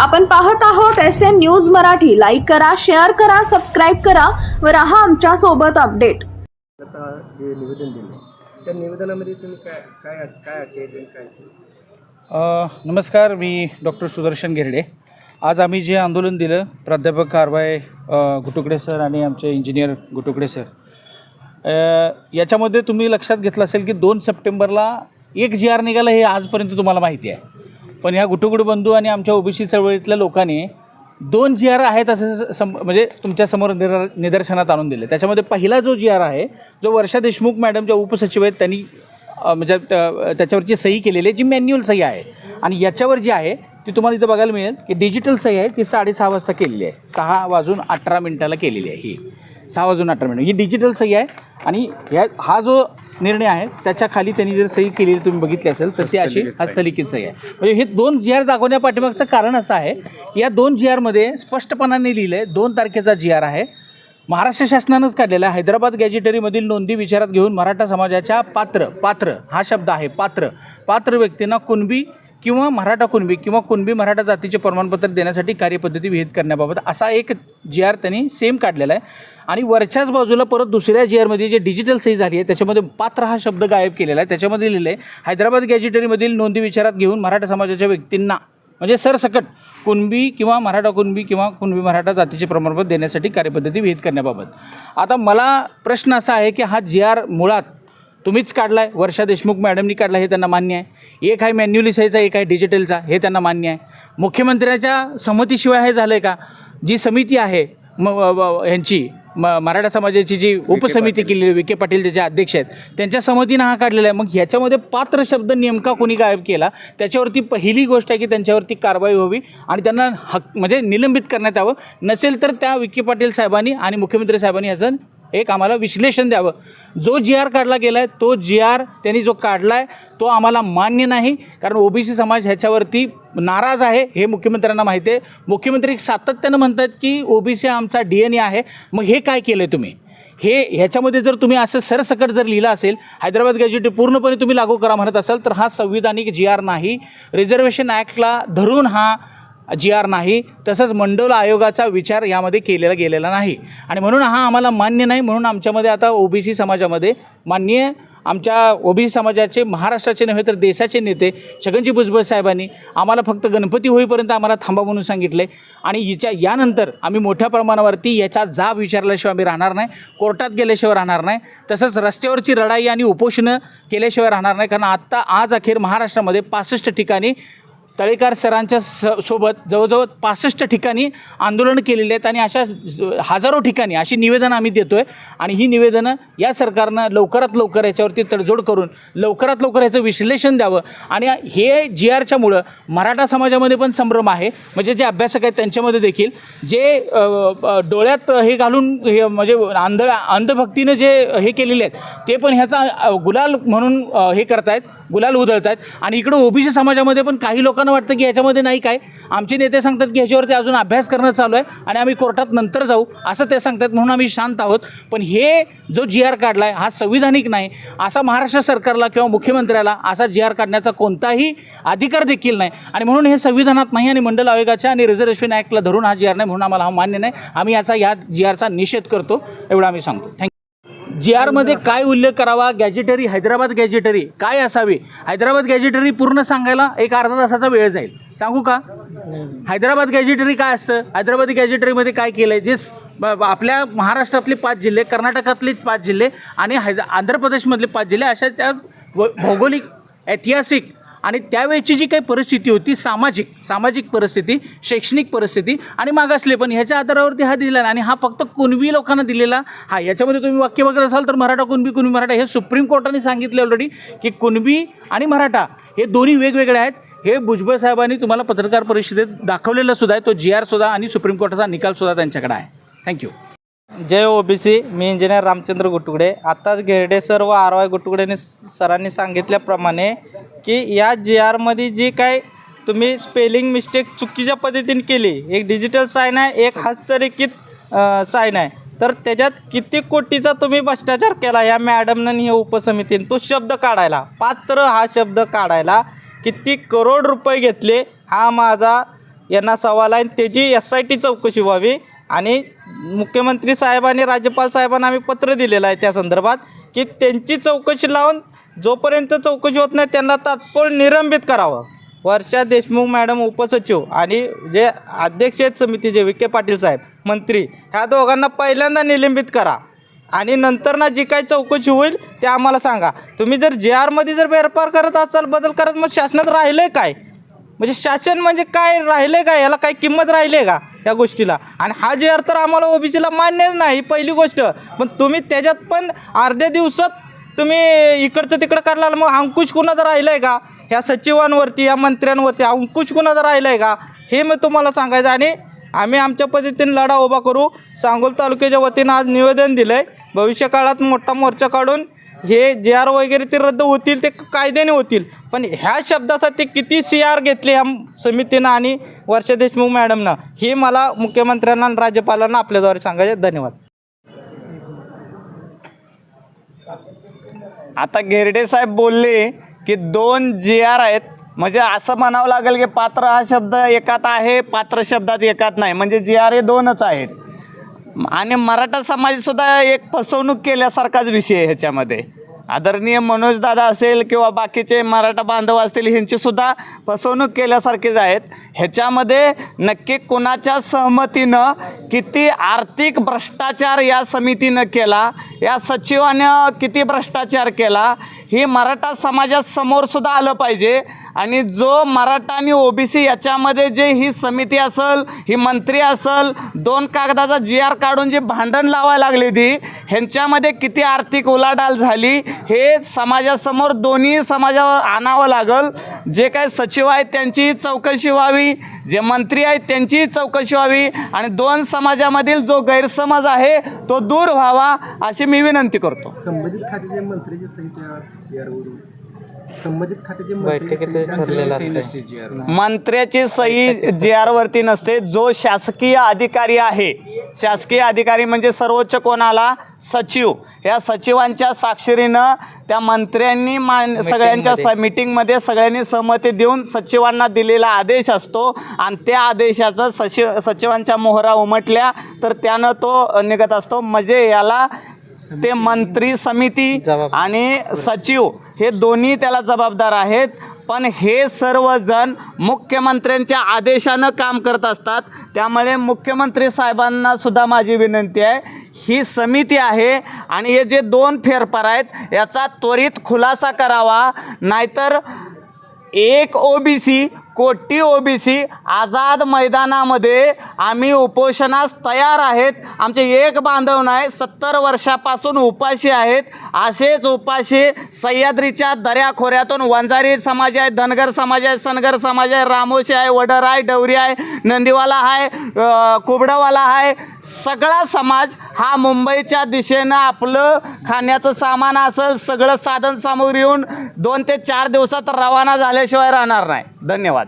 आपण पाहत आहोत S N news Marathi. Like करा शेअर करा सबस्क्राईब करा व राहा आमच्यासोबत अपडेट आता जे निवेदन दिले. त्या निवेदनामध्ये तुम्ही काय काय काय अटी आहेत आणि काय अ, नमस्कार मी डॉक्टर सुदर्शन घेरडे. आज आम्ही जे आंदोलन दिलं प्राध्यापक कारवाय अ, गुटुकडे सर आणि आमचे इंजिनियर गुटुकडे सर. अ, याच्यामध्ये तुम्ही लक्षात घेतलं असेल की दोन सप्टेंबरला एक जी आर निघाला हे आजपर्यंत तुम्हाला माहिती आहे. पण ह्या गुटुगुट बंधू आणि आमच्या ओबीसी चळवळीतल्या लोकांनी दोन जी आर आहेत असं सम म्हणजे तुमच्यासमोर निदर निदर्शनात आणून दिले. त्याच्यामध्ये पहिला जो जी आर आहे जो वर्षा देशमुख मॅडम ज्या उपसचिव आहेत त्यांनी म्हणजे त्याच्यावरची सही केलेली आहे जी मॅन्युअल सही आहे. आणि याच्यावर जी आहे ती तुम्हाला इथं बघायला मिळेल की डिजिटल सही आहे ती साडेसहा वाजता केलेली आहे. सहा वाजून अठरा मिनिटाला केलेली आहे ही. सहा वाजून अठरा मिनिट ही डिजिटल सही आहे. आणि ह्या हा जो निर्णय आहे त्याच्याखाली त्यांनी जर सही केलेली तुम्ही बघितली असेल तर ती अशी हस्तलिखित सही. आहे. म्हणजे हे दोन जी आर दाखवण्या पाठीमागचं कारण असं आहे की या दोन जी आरमध्ये स्पष्टपणाने लिहिलं आहे दोन तारखेचा जी आर आहे. महाराष्ट्र शासनानंच काढलेला आहे. हैदराबाद गॅजेटरीमधील नोंदी विचारात घेऊन मराठा समाजाच्या पात्र पात्र हा शब्द आहे पात्र. पात्र व्यक्तींना कुणबी किंवा मराठा कुणबी किंवा कुणबी मराठा जातीचे प्रमाणपत्र देण्यासाठी कार्यपद्धती विहित करण्याबाबत असा एक जी आर त्यांनी सेम काढलेला आहे. आणि वरच्याच बाजूला परत दुसऱ्या जी आरमध्ये जे डिजिटल सही झाली आहे त्याच्यामध्ये पात्र हा शब्द गायब केलेला आहे. त्याच्यामध्ये लिहिलं आहे हैदराबाद गॅजेटरीमधील नोंदी विचारात घेऊन मराठा समाजाच्या व्यक्तींना म्हणजे सरसकट कुणबी किंवा मराठा कुणबी किंवा कुणबी मराठा जातीचे प्रमाणपत्र देण्यासाठी कार्यपद्धती विहित करण्याबाबत. आता मला प्रश्न असा आहे की हा जी आर मुळात तुम्हीच काढला आहे वर्षा देशमुख मॅडमनी काढला हे त्यांना मान्य आहे. एक आहे मॅन्युअली सहीचा एक आहे डिजिटलचा हे त्यांना मान्य आहे. मुख्यमंत्र्याच्या संमतीशिवाय हे झालं आहे का? जी समिती आहे म ह्यांची म मराठा समाजाची जी उपसमिती केलेली विखे पाटील त्याचे अध्यक्ष आहेत त्यांच्या संमतीनं हा काढलेला आहे. मग ह्याच्यामध्ये पात्र शब्द नेमका कोणी गायब केला? त्याच्यावरती पहिली गोष्ट आहे की त्यांच्यावरती कारवाई व्हावी आणि त्यांना हक म्हणजे निलंबित करण्यात यावं. नसेल तर त्या विखे पाटील साहेबांनी आणि मुख्यमंत्री साहेबांनी ह्याचं एक आम्हाला विश्लेषण द्यावं. जो जी आर काढला गेला आहे तो जी आर त्यांनी जो काढला आहे तो आम्हाला मान्य नाही. कारण ओबीसी समाज ह्याच्यावरती नाराज आहे हे मुख्यमंत्र्यांना माहिती आहे. मुख्यमंत्री सातत्यानं म्हणतात की ओबीसी आमचा डी एन ए आहे. मग हे काय केलं आहे तुम्ही? हे ह्याच्यामध्ये जर तुम्ही असं सरसकट जर लिहिलं असेल हैदराबाद ग्रॅज्युएटी पूर्णपणे तुम्ही लागू करा म्हणत असाल तर हा संविधानिक जी आर नाही. रिझर्वेशन ॲक्टला धरून हा जी आर नाही तसंच मंडल आयोगाचा विचार यामध्ये केलेला गेलेला नाही. आणि म्हणून हा आम्हाला मान्य नाही म्हणून आमच्यामध्ये आता ओबीसी समाजामध्ये मान्य आमच्या ओबीसी समाजाचे महाराष्ट्राचे नव्हे तर देशाचे नेते छगनजी भुजबळ साहेबांनी आम्हाला फक्त गणपती होईपर्यंत आम्हाला थांबा म्हणून सांगितले. आणि हिच्या यानंतर आम्ही मोठ्या प्रमाणावरती याचा जाब विचारल्याशिवाय आम्ही राहणार नाही कोर्टात गेल्याशिवाय राहणार नाही तसंच रस्त्यावरची लढाई आणि उपोषणं केल्याशिवाय राहणार नाही. कारण आत्ता आज अखेर महाराष्ट्रामध्ये पासष्ट ठिकाणी तळेकर सरांच्या स सोबत जवळजवळ पासष्ट ठिकाणी आंदोलन केलेले आहेत आणि अशा हजारो ठिकाणी अशी निवेदनं आम्ही देतो आहे आणि ही निवेदनं या सरकारनं लवकरात लवकर याच्यावरती तडजोड करून लवकरात लवकर याचं विश्लेषण द्यावं. आणि हे जी आरच्यामुळं मराठा समाजामध्ये पण संभ्रम आहे. म्हणजे जे अभ्यासक आहेत त्यांच्यामध्ये देखील जे डोळ्यात हे घालून हे म्हणजे अंध अंधभक्तीनं जे हे केलेले आहेत ते पण ह्याचा गुलाल म्हणून हे करतायत गुलाल उधळत आहेत आणि इकडं ओबीसी समाजामध्ये पण काही लोकांना वाटतं की याच्यामध्ये नाही काय. आमचे नेते सांगतात की ह्याच्यावरती अजून अभ्यास करणं चालू आहे आणि आम्ही कोर्टात नंतर जाऊ असं ते सांगतात म्हणून आम्ही शांत आहोत. पण हे जो जी आर काढला आहे हा संविधानिक नाही असा महाराष्ट्र सरकारला किंवा मुख्यमंत्र्याला असा जी आर काढण्याचा कोणताही अधिकार देखील नाही. आणि म्हणून हे संविधानात नाही आणि मंडल आयोगाच्या आणि रिझर्वेशन ॲक्टला धरून हा जी आर नाही म्हणून आम्हाला हा मान्य नाही. आम्ही याचा या जी आरचा निषेध करतो एवढं आम्ही सांगतो. थँक्यू जी आरमध्ये काय उल्लेख करावा? गॅजेटरी हैदराबाद गॅजेटरी काय असावी? हैदराबाद गॅजेटरी पूर्ण सांगायला एक अर्धा तासाचा वेळ जाईल. सांगू का? हैदराबाद गॅजेटरी काय असतं? हैदराबाद गॅजेटरीमध्ये काय केलं आहे जे आपल्या महाराष्ट्रातले पाच जिल्हे कर्नाटकातले पाच जिल्हे आणि हैद आंध्र प्रदेशमधले पाच जिल्हे अशा त्या भौगोलिक ऐतिहासिक आणि त्यावेळची जी काही परिस्थिती होती सामाजिक सामाजिक परिस्थिती शैक्षणिक परिस्थिती आणि मागासले पण ह्याच्या आधारावरती हा दिलेला आणि हा फक्त कुणबी लोकांना दिलेला हा याच्यामध्ये तुम्ही वाक्य बघत असाल तर मराठा कुणबी कुणबी मराठा. हे सुप्रीम कोर्टाने सांगितले ऑलरेडी की कुणबी आणि मराठा हे दोन्ही वेगवेगळे आहेत. हे भुजबळ साहेबांनी तुम्हाला पत्रकार परिषदेत दाखवलेलं सुद्धा आहे. तो जी आर सुद्धा आणि सुप्रीम कोर्टाचा निकाल सुद्धा त्यांच्याकडे आहे. थँक्यू जय ओबीसी मी इंजिनियर रामचंद्र गुटुगडे. आत्ताच घेरडे सर व आर वाय गुटुगडेने सरांनी सांगितल्याप्रमाणे की या जी आरमध्ये जी काय तुम्ही स्पेलिंग मिस्टेक चुकीच्या पद्धतीने केली एक डिजिटल साईन आहे एक हस्तरेखित साईन आहे. तर त्याच्यात किती कोटीचा तुम्ही भ्रष्टाचार केला या मॅडमनं आणि हे उपसमितीने? तो शब्द काढायला पात्र हा शब्द काढायला किती करोड रुपये घेतले हा माझा यांना सवाल आहे. त्याची एस आय टी चौकशी व्हावी. आणि मुख्यमंत्री साहेबांनी राज्यपाल साहेबांना आम्ही पत्र दिलेलं आहे त्या संदर्भात की त्यांची चौकशी लावून जोपर्यंत चौकशी होत नाही त्यांना तात्पुर निलंबित करावं. वर्षा देशमुख मॅडम उपसचिव आणि जे अध्यक्ष आहेत समितीचे विखे पाटील साहेब मंत्री ह्या दोघांना पहिल्यांदा निलंबित करा. आणि नंतर ना जी काही चौकशी होईल ते आम्हाला सांगा. तुम्ही जर जे आरमध्ये जर फेरफार करत असाल बदल करत मग शासनात राहिलं आहे काय? म्हणजे शासन म्हणजे काय राहिलं का? याला काही किंमत राहिली आहे का या गोष्टीला? आणि हा जे अर्थ आम्हाला ओबीसीला मान्यच नाही ही पहिली गोष्ट. पण तुम्ही त्याच्यात पण अर्ध्या दिवसात तुम्ही इकडचं तिकडं करायला मग अंकुश कुणाचा राहिलं आहे का? ह्या सचिवांवरती या मंत्र्यांवरती अंकुश कुणाचा राहिलं आहे का? हे मी तुम्हाला सांगायचं आणि आम्ही आमच्या पद्धतीने लढा उभा करू. सांगोल तालुक्याच्या वतीनं आज निवेदन दिलं आहे भविष्यकाळात मोठा मोर्चा काढून हे जे आर वगैरे ते रद्द होतील ते कायद्याने होतील. पण ह्या शब्दासाठी किती सी आर घेतले ह्या समितीनं आणि वर्षा देशमुख मॅडमनं हे मला मुख्यमंत्र्यांना आणि राज्यपालांना आपल्याद्वारे सांगायचे धन्यवाद. आता घेरडे साहेब बोलले की दोन जी आर आहेत म्हणजे असं म्हणावं लागेल की पात्र हा शब्द एकात आहे पात्र शब्दात एकात नाही. म्हणजे जी आर हे दोनच आहेत. आणि मराठा समाजसुद्धा एक फसवणूक केल्यासारखाच विषय आहे ह्याच्यामध्ये. आदरणीय मनोजदादा असेल किंवा बाकीचे मराठा बांधव असतील ह्यांचीसुद्धा फसवणूक केल्यासारखीच आहेत. ह्याच्यामध्ये नक्की कुणाच्या सहमतीनं किती आर्थिक भ्रष्टाचार या समितीनं केला या सचिवानं किती भ्रष्टाचार केला ही मराठा समाजासमोर सुद्धा आलं पाहिजे. आणि जो मराठा आणि ओबीसी याच्यामध्ये जे ही समिती असल ही मंत्री असल दोन कागदाचा जी आर काढून जे भांडण लावायला लागली ती ह्यांच्यामध्ये किती आर्थिक उलाढाल झाली हे समाजासमोर दोन्ही समाजावर आणावं लागल. जे काही सचिव आहेत त्यांची चौकशी व्हावी जे मंत्री आहेत त्यांचीही चौकशी व्हावी आणि दोन समाजामधील जो गैरसमज आहे तो दूर व्हावा अशी मी विनंती करतो. संबंधित खात्याचे मंत्री संबंधित खात्याचे बैठकीत ठरलेलं असतं जी आर मंत्र्याची सही जी आरवरती नसते जो शासकीय अधिकारी आहे. शासकीय अधिकारी म्हणजे सर्वोच्च कोणाला? सचिव. या सचिवांच्या साक्षरीनं त्या मंत्र्यांनी मान सगळ्यांच्या स मिटिंगमध्ये सगळ्यांनी सहमती देऊन सचिवांना दिलेला आदेश असतो. आणि त्या आदेशाचं सचिव सचिवांच्या मोहरा उमटल्या तर त्यानं तो निघत असतो. म्हणजे याला ते मंत्री समिती आणि सचिव हे दोन्ही त्याला जबाबदार आहेत. पण हे सर्वजण मुख्यमंत्र्यांच्या आदेशानं काम करत असतात. त्यामुळे मुख्यमंत्री साहेबांना सुद्धा माझी विनंती आहे ही समिती आहे आणि हे जे दोन फेरफार आहेत याचा त्वरित खुलासा करावा. नाहीतर एक ओबीसी कोटी ओबीसी आझाद मैदानामध्ये आम्ही उपोषणास तयार आहेत. आमचे एक बांधव नाही सत्तर वर्षापासून उपाशी आहेत. असेच उपाशी सह्याद्रीच्या दऱ्याखोऱ्यातून वंजारी समाज आहे धनगर समाज आहे सनगर समाज आहे रामोशी आहे वडर आहे डवरी आहे नंदीवाला आहे कुबडावाला कुबडवाला आहे. सगळा समाज हा मुंबईच्या दिशेनं आपलं खाण्याचं सामान असेल सगळं साधन सामग्री येऊन दोन ते चार दिवसात रवाना झाल्याशिवाय राहणार नाही. धन्यवाद.